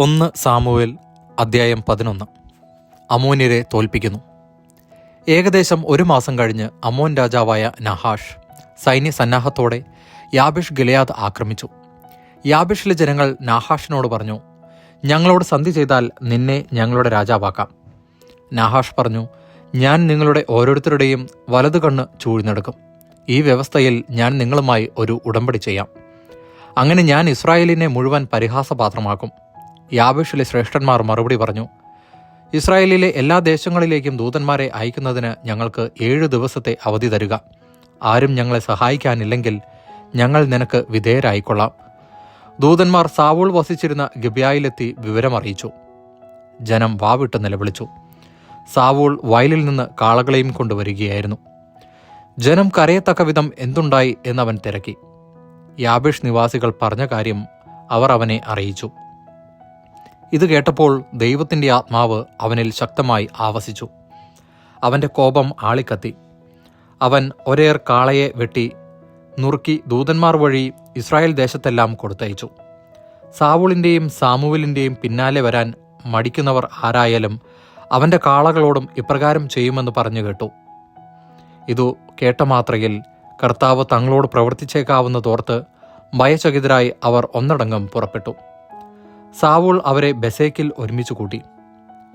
ഒന്ന് സാമുവേൽ അദ്ധ്യായം പതിനൊന്ന്. അമോന്യരെ തോൽപ്പിക്കുന്നു. ഏകദേശം ഒരു മാസം കഴിഞ്ഞ് അമോൻ രാജാവായ നഹാഷ് സൈന്യ സന്നാഹത്തോടെ യാബിഷ് ഗിലയാദ് ആക്രമിച്ചു. യാബിഷിലെ ജനങ്ങൾ നാഹാഷിനോട് പറഞ്ഞു ഞങ്ങളോട് സന്ധി ചെയ്താൽ നിന്നെ ഞങ്ങളുടെ രാജാവാക്കാം. നാഹാഷ് പറഞ്ഞു ഞാൻ നിങ്ങളുടെ ഓരോരുത്തരുടെയും വലതു കണ്ണ് ചൂഴ്ന്നെടുക്കും. ഈ വ്യവസ്ഥയിൽ ഞാൻ നിങ്ങളുമായി ഒരു ഉടമ്പടി ചെയ്യാം. അങ്ങനെ ഞാൻ ഇസ്രായേലിനെ മുഴുവൻ പരിഹാസപാത്രമാക്കും. യാബേഷിലെ ശ്രേഷ്ഠന്മാർ മറുപടി പറഞ്ഞു ഇസ്രായേലിലെ എല്ലാ ദേശങ്ങളിലേക്കും ദൂതന്മാരെ അയക്കുന്നതിന് ഞങ്ങൾക്ക് ഏഴു ദിവസത്തെ അവധി തരിക. ആരും ഞങ്ങളെ സഹായിക്കാനില്ലെങ്കിൽ ഞങ്ങൾ നിനക്ക് വിധേയരായിക്കൊള്ളാം. ദൂതന്മാർ സാവൂൾ വസിച്ചിരുന്ന ഗബിയായിലെത്തി വിവരമറിയിച്ചു. ജനം വാവിട്ട് നിലവിളിച്ചു. സാവൂൾ വയലിൽ നിന്ന് കാളകളെയും കൊണ്ടുവരികയായിരുന്നു. ജനം കരയത്തക്ക വിധം എന്തുണ്ടായി? എന്നവൻ തിരക്കി. യാബേഷ് നിവാസികൾ പറഞ്ഞ കാര്യം അവർ അവനെ അറിയിച്ചു. ഇത് കേട്ടപ്പോൾ ദൈവത്തിന്റെ ആത്മാവ് അവനിൽ ശക്തമായി ആവസിച്ചു. അവന്റെ കോപം ആളിക്കത്തി. അവൻ ഒരേർ കാളയെ വെട്ടി നുറുക്കി ദൂതന്മാർ വഴി ഇസ്രായേൽ ദേശത്തെല്ലാം കൊടുത്തയച്ചു. സാവൂളിന്റെയും സാമുവലിന്റെയും പിന്നാലെ വരാൻ മടിക്കുന്നവർ ആരായാലും അവന്റെ കാളകളോടും ഇപ്രകാരം ചെയ്യുമെന്ന് പറഞ്ഞു കേട്ടു. ഇതു കേട്ട മാത്രയിൽ കർത്താവ് തങ്ങളോട് പ്രവർത്തിച്ചേക്കാവുന്നതോർത്ത് ഭയചകിതരായി അവർ ഒന്നടങ്കം പുറപ്പെട്ടു. സാവൂൾ അവരെ ബസേക്കിൽ ഒരുമിച്ച് കൂട്ടി.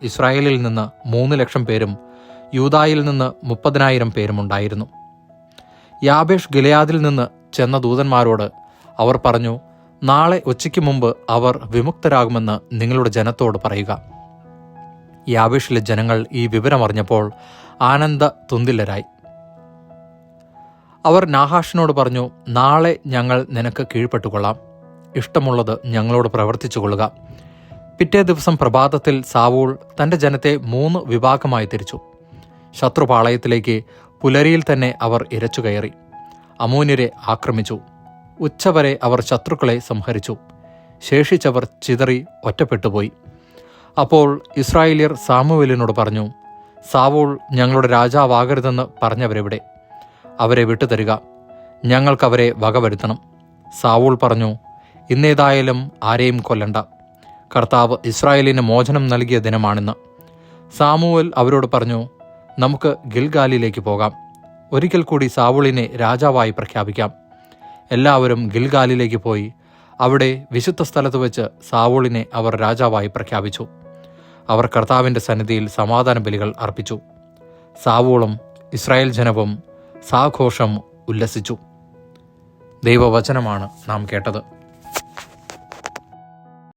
ഇസ്രായേലിൽ നിന്ന് മൂന്ന് ലക്ഷം പേരും യൂതായിൽ നിന്ന് മുപ്പതിനായിരം പേരുമുണ്ടായിരുന്നു യാബേഷ് ഗിലയാദിൽ നിന്ന് ചെന്ന ദൂതന്മാരോട് അവർ പറഞ്ഞു നാളെ ഉച്ചയ്ക്ക് മുമ്പ് അവർ വിമുക്തരാകുമെന്ന് നിങ്ങളുടെ ജനത്തോട് പറയുക. യാബേഷിലെ ജനങ്ങൾ ഈ വിവരമറിഞ്ഞപ്പോൾ ആനന്ദ തുന്തില്ലരായി അവർ നാഹാഷിനോട് പറഞ്ഞു നാളെ ഞങ്ങൾ നിനക്ക് കീഴ്പ്പെട്ടുകൊള്ളാം. ഇഷ്ടമുള്ളത് ഞങ്ങളോട് പ്രവർത്തിച്ചു കൊള്ളുക. പിറ്റേ ദിവസം പ്രഭാതത്തിൽ സാവൂൾ തന്റെ ജനത്തെ മൂന്ന് വിഭാഗമായി തിരിച്ചു. ശത്രുപാളയത്തിലേക്ക് പുലരിയിൽ തന്നെ അവർ ഇരച്ചു കയറി. അമൂന്യരെ ആക്രമിച്ചു. ഉച്ചവരെ അവർ ശത്രുക്കളെ സംഹരിച്ചു. ശേഷിച്ചവർ ചിതറി ഒറ്റപ്പെട്ടുപോയി. അപ്പോൾ ഇസ്രായേലിയർ സാമുവേലിനോട് പറഞ്ഞു സാവൂൾ ഞങ്ങളുടെ രാജാവാകരുതെന്ന് പറഞ്ഞവരെവിടെ? അവരെ വിട്ടുതരിക. ഞങ്ങൾക്കവരെ വകവരുത്തണം. സാവൂൾ പറഞ്ഞു ഇന്നേതായാലും ആരെയും കൊല്ലണ്ട. കർത്താവ് ഇസ്രായേലിന് മോചനം നൽകിയ ദിനമാണെന്ന്. സാമുവൽ അവരോട് പറഞ്ഞു നമുക്ക് ഗിൽഗാലിലേക്ക് പോകാം. ഒരിക്കൽ കൂടി സാവുളിനെ രാജാവായി പ്രഖ്യാപിക്കാം. എല്ലാവരും ഗിൽഗാലിലേക്ക് പോയി അവിടെ വിശുദ്ധ സ്ഥലത്ത് വെച്ച് സാവൂളിനെ അവർ രാജാവായി പ്രഖ്യാപിച്ചു. അവർ കർത്താവിന്റെ സന്നിധിയിൽ സമാധാന ബലികൾ അർപ്പിച്ചു. സാവൂളും ഇസ്രായേൽ ജനവും സാഘോഷം ഉല്ലസിച്ചു. ദൈവവചനമാണ് നാം കേട്ടത്.